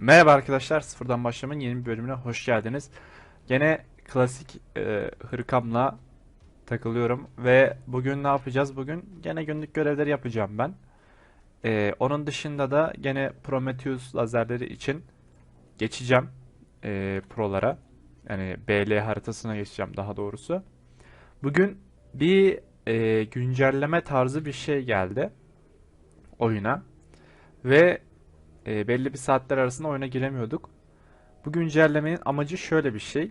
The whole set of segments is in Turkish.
Merhaba arkadaşlar, Sıfırdan Başlama'nın yeni bir bölümüne hoş geldiniz. Gene klasik e, hırkamla takılıyorum ve bugün ne yapacağız? Bugün gene günlük görevleri yapacağım ben. E, onun dışında da gene Prometheus lazerleri için geçeceğim e, prolara. Yani BL haritasına geçeceğim daha doğrusu. Bugün bir e, güncelleme tarzı bir şey geldi oyuna ve e, belli bir saatler arasında oyuna giremiyorduk. Bu güncellemenin amacı şöyle bir şey.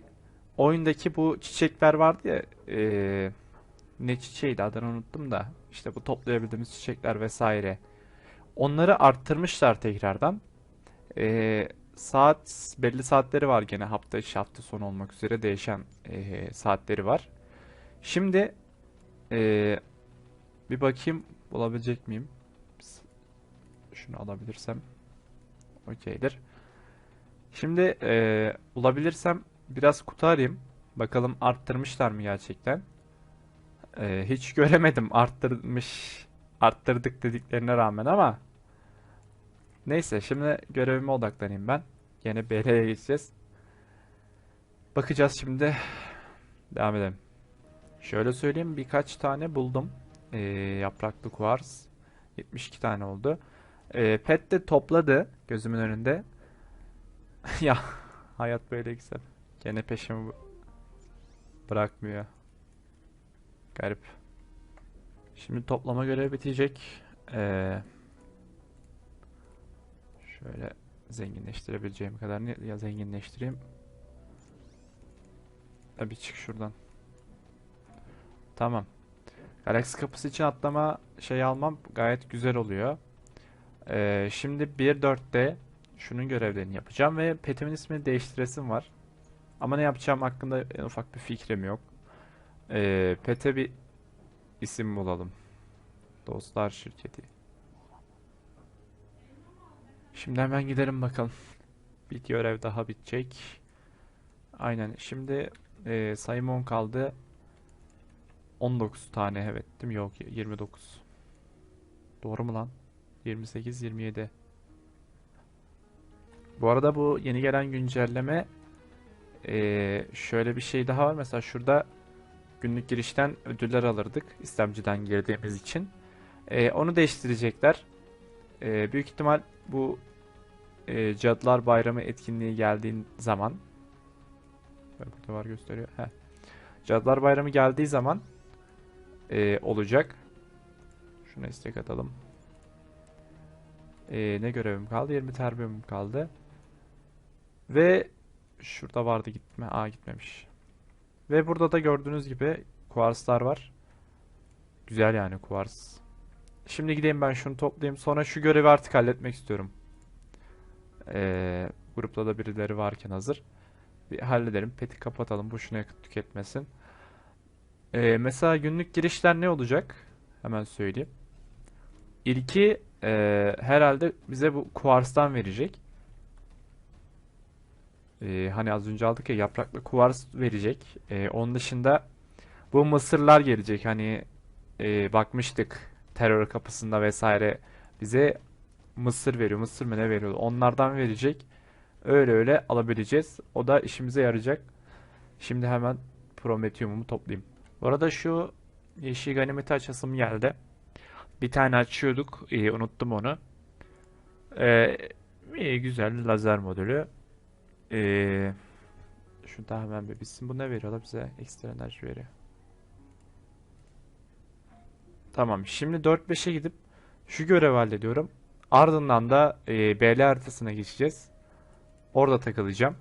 Oyundaki bu çiçekler vardı ya e, ne çiçeğiydi adını unuttum da işte bu toplayabildiğimiz çiçekler vesaire. Onları arttırmışlar tekrardan. E, saat belli saatleri var gene hafta içi hafta sonu olmak üzere değişen e, saatleri var. Şimdi e, bir bakayım bulabilecek miyim? Şunu alabilirsem. Okeydir. Şimdi e, bulabilirsem biraz kutu arayayım. Bakalım arttırmışlar mı gerçekten. E, hiç göremedim arttırmış, arttırdık dediklerine rağmen ama neyse şimdi görevime odaklanayım ben. Yine BL'ye geçeceğiz. Bakacağız şimdi. Devam edelim. Şöyle söyleyeyim birkaç tane buldum. E, yapraklı kuvars. 72 tane oldu. E, pet de topladı gözümün önünde. Ya hayat böyle güzel. Gene peşimi bırakmıyor. Garip. Şimdi toplama görevi bitecek. Ee, şöyle zenginleştirebileceğim kadar ne ya zenginleştireyim. Tabii çık şuradan. Tamam. Galaksi kapısı için atlama şey almam gayet güzel oluyor. Ee, şimdi 1.4'te şunun görevlerini yapacağım ve petimin ismini değiştiresim var. Ama ne yapacağım hakkında en ufak bir fikrim yok. Ee, pete bir isim bulalım. Dostlar şirketi. Şimdi hemen gidelim bakalım. Bir görev daha bitecek. Aynen. Şimdi e, sayım 10 kaldı. 19 tane evet değil mi? Yok 29. Doğru mu lan? 28, 27. Bu arada bu yeni gelen güncelleme eee, şöyle bir şey daha var. Mesela şurada günlük girişten ödüller alırdık istemciden girdiğimiz için. Eee, onu değiştirecekler. Eee, büyük ihtimal bu eee, Cadılar Bayramı etkinliği geldiğin zaman burada var gösteriyor. Heh. Cadılar Bayramı geldiği zaman eee, olacak. Şuna istek atalım. Ee, ne görevim kaldı? 20 terbiyem kaldı. Ve şurada vardı gitme. Aa gitmemiş. Ve burada da gördüğünüz gibi kuarslar var. Güzel yani kuars. Şimdi gideyim ben şunu toplayayım. Sonra şu görevi artık halletmek istiyorum. Ee, grupta da birileri varken hazır. Bir halledelim. Peti kapatalım. Boşuna yakıt tüketmesin. Ee, mesela günlük girişler ne olacak? Hemen söyleyeyim. İlki e, herhalde bize bu kuarstan verecek. E, hani az önce aldık ya yapraklı kuvars verecek. E, onun dışında bu mısırlar gelecek. Hani e, bakmıştık terör kapısında vesaire bize mısır veriyor. Mısır mı ne veriyor? Onlardan verecek. Öyle öyle alabileceğiz. O da işimize yarayacak. Şimdi hemen Prometheum'umu toplayayım. Bu arada şu yeşil ganimeti açasım geldi. Bir tane açıyorduk. İyi, unuttum onu. Ee, iyi, güzel lazer modülü. Ee, şu da hemen bir bitsin. Bu ne veriyorlar bize? Ekstra enerji veriyor. Tamam. Şimdi 4-5'e gidip şu görevi hallediyorum. Ardından da e, BL haritasına geçeceğiz. Orada takılacağım.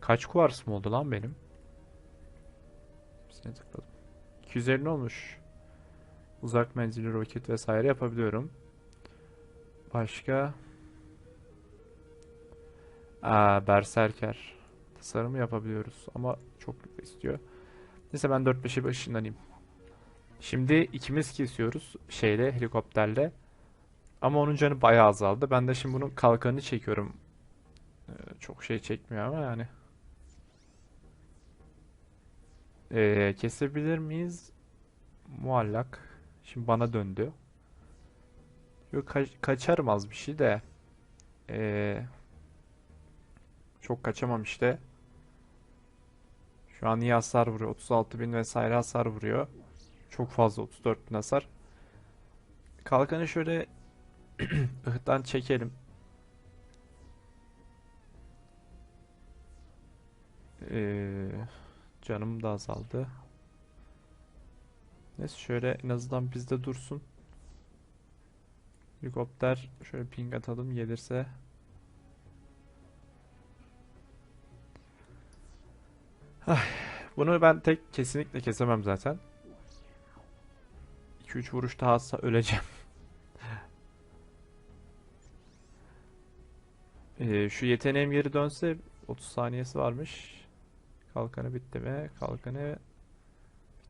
Kaç kuvars mı oldu lan benim? Hepsine tıkladım. 250 olmuş. Uzak menzilli roket vesaire yapabiliyorum. Başka? Aa, Berserker. Tasarımı yapabiliyoruz ama çok istiyor. Neyse ben 4-5'e ışınlanayım. Şimdi ikimiz kesiyoruz şeyle helikopterle. Ama onun canı bayağı azaldı. Ben de şimdi bunun kalkanını çekiyorum. Ee, çok şey çekmiyor ama yani. Ee, kesebilir miyiz? Muallak. Şimdi bana döndü. Yok ka kaçarım az bir şey de. Ee, Çok kaçamam işte. Şu an iyi hasar vuruyor. 36 bin vesaire hasar vuruyor. Çok fazla 34 bin hasar. Kalkanı şöyle ıhtan çekelim. Ee, canım da azaldı. Neyse şöyle en azından bizde dursun. Helikopter şöyle ping atalım gelirse. Ay, bunu ben tek kesinlikle kesemem zaten. 2-3 vuruş daha atsa öleceğim. Ee, şu yeteneğim geri dönse 30 saniyesi varmış. Kalkanı bitti mi? Kalkanı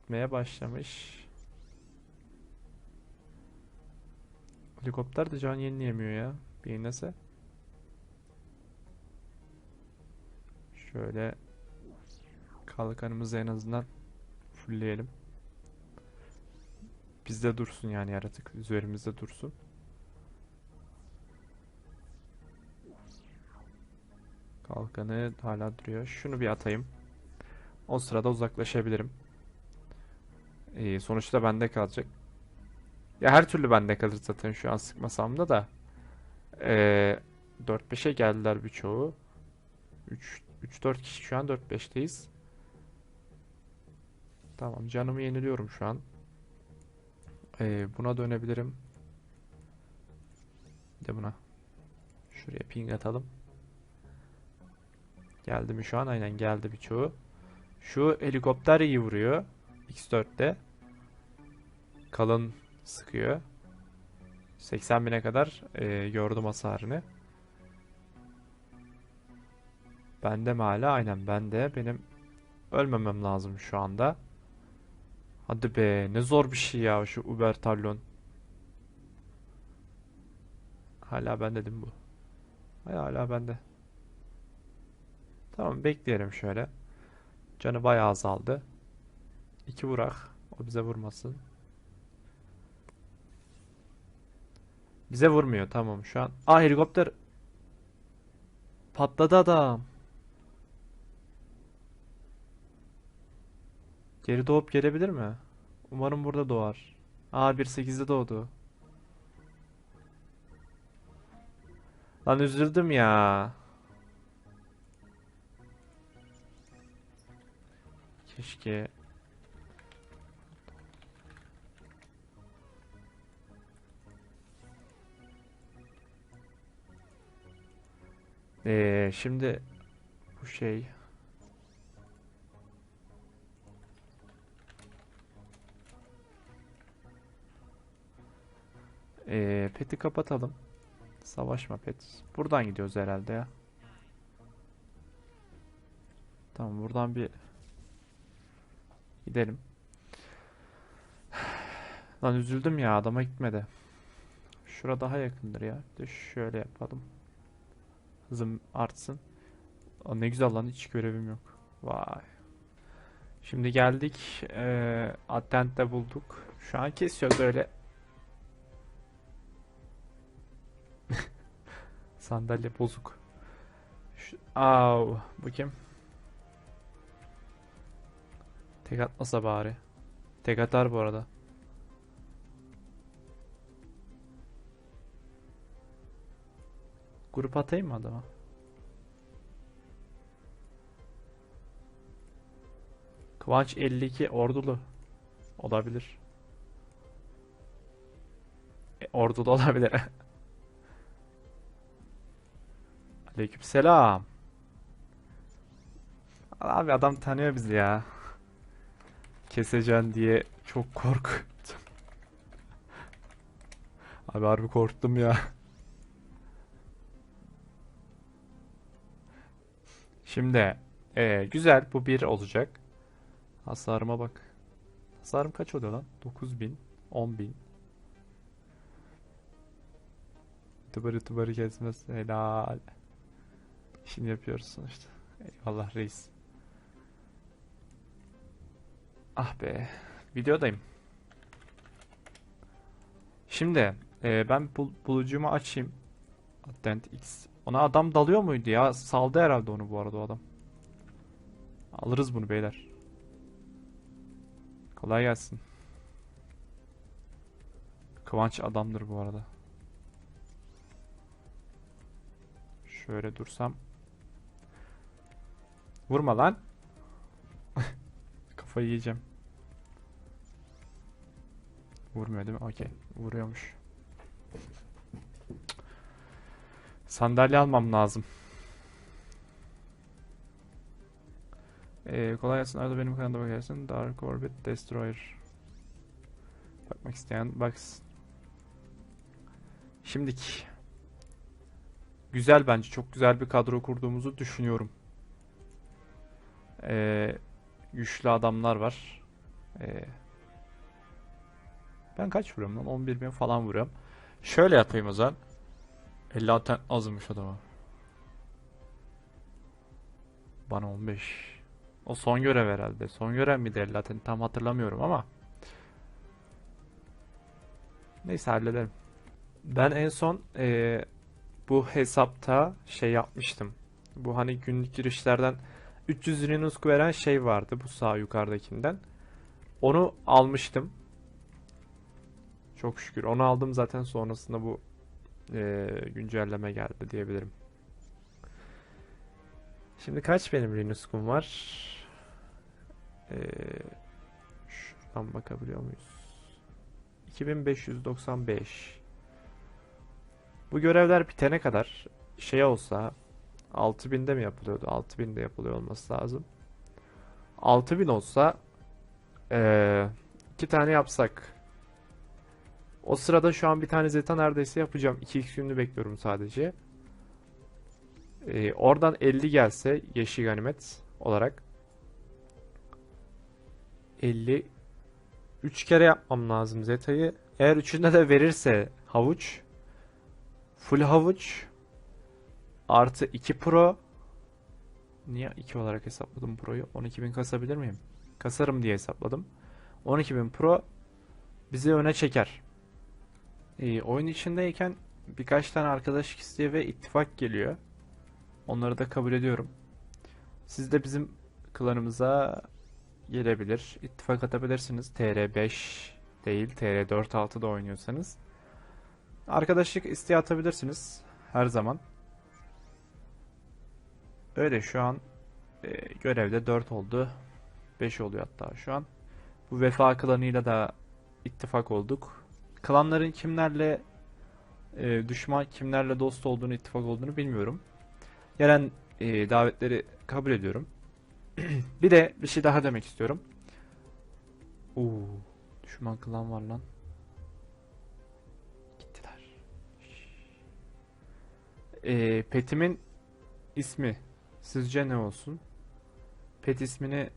bitmeye başlamış. Helikopter de can yenileyemiyor ya. Bir yenilese. Şöyle kalkanımızı en azından fullleyelim. Bizde dursun yani yaratık. Üzerimizde dursun. Kalkanı hala duruyor. Şunu bir atayım. O sırada uzaklaşabilirim. Ee, sonuçta bende kalacak. Ya her türlü bende kalır zaten şu an sıkmasam da da. Ee, 4-5'e geldiler birçoğu. 3 3-4 kişi şu an 4-5'teyiz. Tamam canımı yeniliyorum şu an. Ee, buna dönebilirim. De buna. Şuraya ping atalım. Geldi mi şu an? Aynen geldi birçoğu. Şu helikopter iyi vuruyor. X4'te. Kalın sıkıyor. 80 bine kadar e, gördüm hasarını. Bende mi hala? Aynen bende. Benim ölmemem lazım şu anda. Hadi be ne zor bir şey ya şu Uber Talon. Hala bende değil mi bu? Hay hala bende. Tamam bekleyelim şöyle. Canı bayağı azaldı. İki vurak. O bize vurmasın. Bize vurmuyor tamam şu an. Aa helikopter. Patladı adam. Geri doğup gelebilir mi? Umarım burada doğar. Aa 1.8'de doğdu. Lan üzüldüm ya. Keşke Ee, şimdi bu şey Ee, peti kapatalım. Savaşma pet. Buradan gidiyoruz herhalde ya. Tamam buradan bir gidelim. Lan üzüldüm ya adama gitmedi. Şura daha yakındır ya. Bir de şöyle yapalım. Hızım artsın. Aa, ne güzel lan hiç görevim yok. Vay. Şimdi geldik. Ee, Advent'te bulduk. Şu an kesiyoruz öyle. Sandalye bozuk. Şu, Au, bu kim? Tek atmasa bari. Tek atar bu arada. Grup atayım mı adama? Kıvanç 52 ordulu. Olabilir. E, ordulu olabilir. Aleykümselam. Abi adam tanıyor bizi ya. Keseceksin diye çok korktum. Abi harbi korktum ya. Şimdi ee, güzel bu bir olacak. Hasarıma bak. Hasarım kaç oluyor lan? 9000, 10000. Tıbırı tıbırı kesmez. Helal. Şimdi yapıyoruz sonuçta. Eyvallah reis. Ah be. Videodayım. Şimdi e, ben bul bulucumu açayım. Advent X Ona adam dalıyor muydu ya? Saldı herhalde onu bu arada o adam. Alırız bunu beyler. Kolay gelsin. Kıvanç adamdır bu arada. Şöyle dursam. Vurma lan. Kafayı yiyeceğim. Vurmuyor değil mi? Okey. Vuruyormuş. Sandalye almam lazım. Ee, kolay gelsin. Arada benim kanalda bakarsın. Dark Orbit Destroyer. Bakmak isteyen baksın. Şimdiki. Güzel bence. Çok güzel bir kadro kurduğumuzu düşünüyorum. Ee, güçlü adamlar var. Ee, ben kaç vuruyorum lan? 11 bin falan vuruyorum. Şöyle yapayım o zaman. 50 aten azmış adama. Bana 15. O son görev herhalde. Son görev miydi 50 aten? Tam hatırlamıyorum ama. Neyse hallederim. Ben en son eee, bu hesapta şey yapmıştım. Bu hani günlük girişlerden 300 Linux veren şey vardı bu sağ yukarıdakinden. Onu almıştım. Çok şükür. Onu aldım zaten sonrasında bu eee, güncelleme geldi diyebilirim. Şimdi kaç benim Linux'um var? Eee şuradan bakabiliyor muyuz? 2595. Bu görevler bitene kadar şey olsa 6000'de mi yapılıyordu? 6000'de yapılıyor olması lazım. 6000 olsa eee iki tane yapsak. O sırada şu an bir tane Zeta neredeyse yapacağım. 2x gününü bekliyorum sadece. Eee, oradan 50 gelse yeşil ganimet olarak 50 3 kere yapmam lazım Zeta'yı. Eğer üçünde de verirse havuç full havuç artı 2 pro niye 2 olarak hesapladım proyu? 12.000 kasabilir miyim? Kasarım diye hesapladım. 12.000 pro bizi öne çeker. Ee, oyun içindeyken birkaç tane arkadaşlık isteği ve ittifak geliyor. Onları da kabul ediyorum. Siz de bizim klanımıza gelebilir. İttifak atabilirsiniz. TR5 değil, TR4-6 da oynuyorsanız. Arkadaşlık isteği atabilirsiniz. Her zaman. Öyle şu an e, görevde 4 oldu. 5 oluyor hatta şu an. Bu vefa klanıyla da ittifak olduk. Klanların kimlerle e, düşman, kimlerle dost olduğunu, ittifak olduğunu bilmiyorum. Gelen e, davetleri kabul ediyorum. Bir de bir şey daha demek istiyorum. Oo, düşman klan var lan. Gittiler. Ee, petimin ismi sizce ne olsun? Pet ismini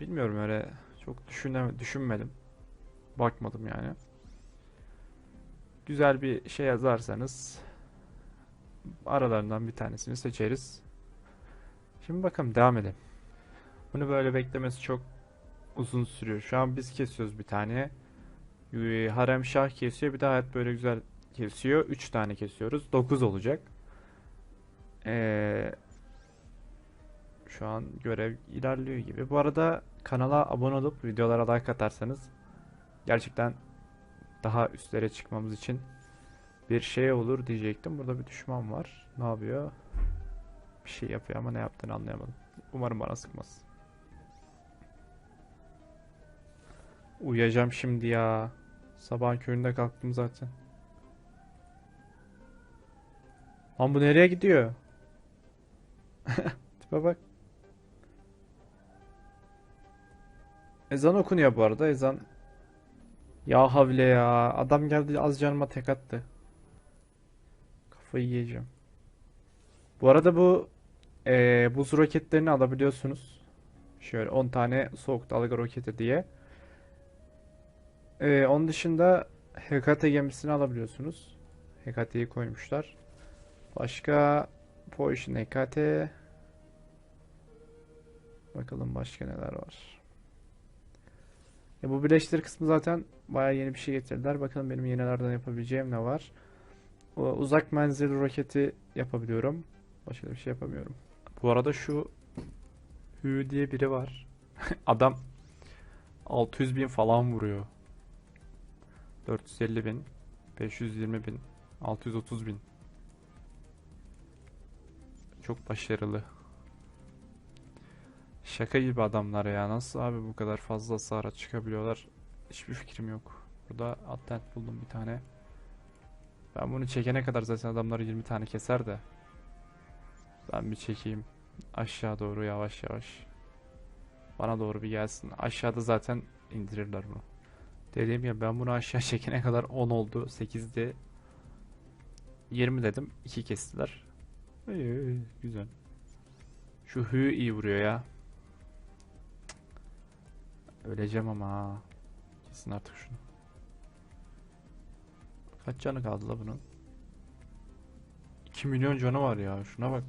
bilmiyorum öyle çok düşüne düşünmedim. Bakmadım yani. Güzel bir şey yazarsanız aralarından bir tanesini seçeriz. Şimdi bakalım devam edelim. Bunu böyle beklemesi çok uzun sürüyor. Şu an biz kesiyoruz bir tane. Ee, Harem Şah kesiyor. Bir daha hayat böyle güzel kesiyor. 3 tane kesiyoruz. 9 olacak. Ee, şu an görev ilerliyor gibi. Bu arada kanala abone olup videolara like atarsanız gerçekten daha üstlere çıkmamız için bir şey olur diyecektim. Burada bir düşman var. Ne yapıyor? Bir şey yapıyor ama ne yaptığını anlayamadım. Umarım bana sıkmaz. Uyuyacağım şimdi ya. Sabahın köründe kalktım zaten. Lan bu nereye gidiyor? Tipe bak. Ezan okunuyor bu arada. Ezan. Ya havle ya. Adam geldi az canıma tek attı. Kafayı yiyeceğim. Bu arada bu eee, buz roketlerini alabiliyorsunuz. Şöyle 10 tane soğuk dalga roketi diye. Eee, onun dışında Hekate gemisini alabiliyorsunuz. Hekate'yi koymuşlar. Başka Poison Hekate. Bakalım başka neler var. Ya bu birleştir kısmı zaten bayağı yeni bir şey getirdiler. Bakalım benim yenilerden yapabileceğim ne var. O uzak menzilli roketi yapabiliyorum. Başka bir şey yapamıyorum. Bu arada şu Hü diye biri var. Adam 600 bin falan vuruyor. 450 bin, 520 bin, 630 bin. Çok başarılı. Şaka gibi adamlar ya. Nasıl abi bu kadar fazla hasara çıkabiliyorlar? Hiçbir fikrim yok. Burada attent buldum bir tane. Ben bunu çekene kadar zaten adamlar 20 tane keser de. Ben bir çekeyim. Aşağı doğru yavaş yavaş. Bana doğru bir gelsin. Aşağıda zaten indirirler bunu. Dediğim gibi ben bunu aşağı çekene kadar 10 oldu. 8'di. 20 dedim. 2 kestiler. İyi, güzel. Şu hü iyi vuruyor ya. Öleceğim ama. Kesin artık şunu. Kaç canı kaldı la bunun? 2 milyon canı var ya. Şuna bak.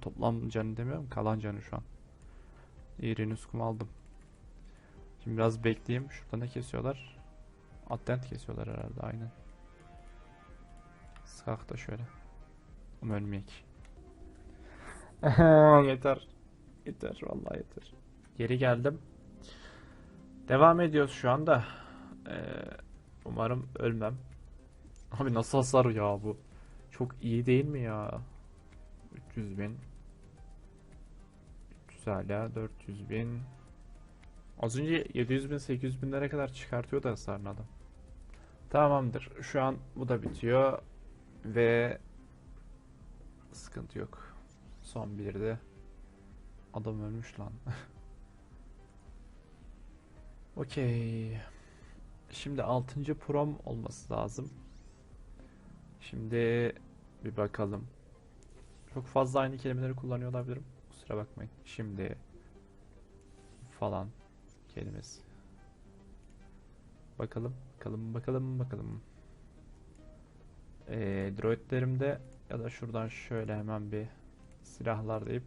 Toplam canı demiyorum. Kalan canı şu an. İyi Renuskum aldım. Şimdi biraz bekleyeyim. Şurada ne kesiyorlar? Attent kesiyorlar herhalde aynen. Skak da şöyle. Ama ölmeyek. yeter. Yeter vallahi yeter. Geri geldim. Devam ediyoruz şu anda. Ee, umarım ölmem. Abi nasıl hasar ya bu? Çok iyi değil mi ya? 300 bin. 300 hala 400 bin. Az önce 700 bin 800 binlere kadar çıkartıyor da hasarını adam. Tamamdır. Şu an bu da bitiyor. Ve sıkıntı yok. Son bir de adam ölmüş lan. Okey. Şimdi 6. prom olması lazım. Şimdi bir bakalım. Çok fazla aynı kelimeleri kullanıyor olabilirim. Kusura bakmayın. Şimdi falan kelimesi. Bakalım, bakalım, bakalım, bakalım. Ee, droidlerimde ya da şuradan şöyle hemen bir silahlar deyip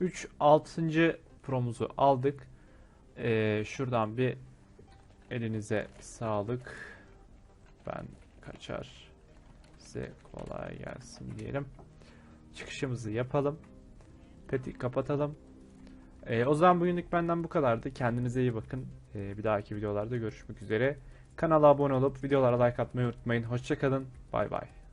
3 6. promuzu aldık. Ee, şuradan bir elinize sağlık. Ben kaçar. Size kolay gelsin diyelim. Çıkışımızı yapalım. Peti kapatalım. Ee, o zaman bugünlük benden bu kadardı. Kendinize iyi bakın. Ee, bir dahaki videolarda görüşmek üzere. Kanala abone olup videolara like atmayı unutmayın. Hoşçakalın. Bay bay.